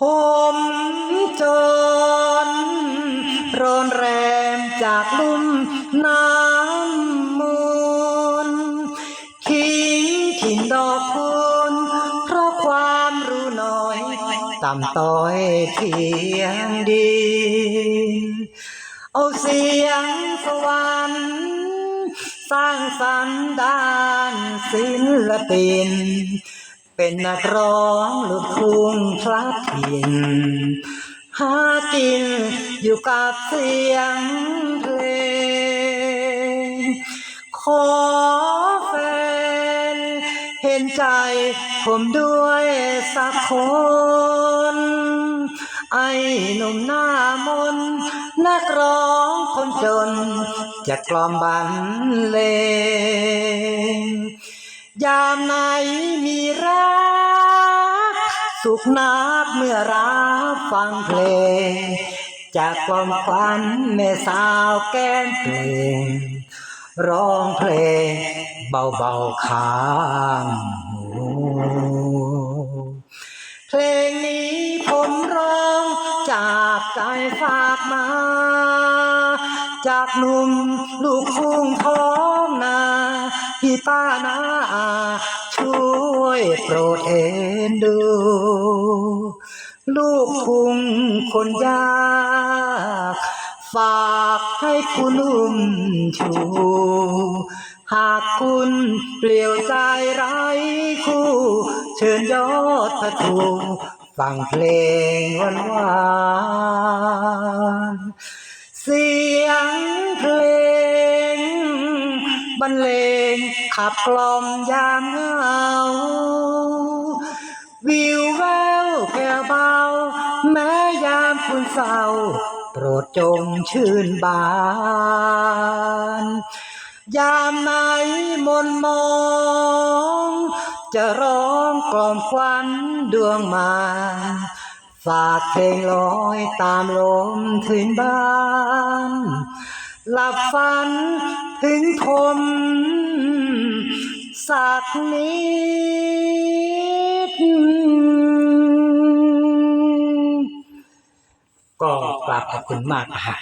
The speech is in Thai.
ห่มจนรอนแรมจากลุ่มน้ำมูลคิงถิ่นดอกคุณเพราะความรู้น้อยต่ำต้อยเทียงดินเอาเสียงสวรรค์สร้างสรรค์ด้านศิลปิน เป็นนักร้องลูกทุ่งพลัดถิ่นหากินอยู่กับเสียงเพลง ขอแฟน เห็นใจผมด้วยสักคน ไอ้หนุ่มหน้ามนนักร้องคนจน จะกล่อมบันเลงยามไหน สุขนักเมื่อรับฟังเพลง จากความขวัญแม่สาวแก้มเพลง ร้องเพลงเบาๆข้างหูเพลงนี้ผมร้องจากใจฝากมา จากหนุ่มลูกทุ่งท้องนาพี่ป้านาช่ วยโปรดเอ็นดู ลูกทุ่งคนยากฝากให้คุณนุ่มชูหากคุณเปลี่ยวใจไร้คู่ เชิญยอดพระทูฟังเพลงหวานหวานเสียงเพลงบรรเลงขับกล่อมยามเหงา ยามคุณเศร้า โปรดจงชื่นบาน ยามไหนมนมอง จะร้องกล่อมควันดวงมาฝากเพลงลอยตามลมถึงบ้าน หลับฝันถึงผมสักนิ ก็กราบขอบคุณมากนะฮะ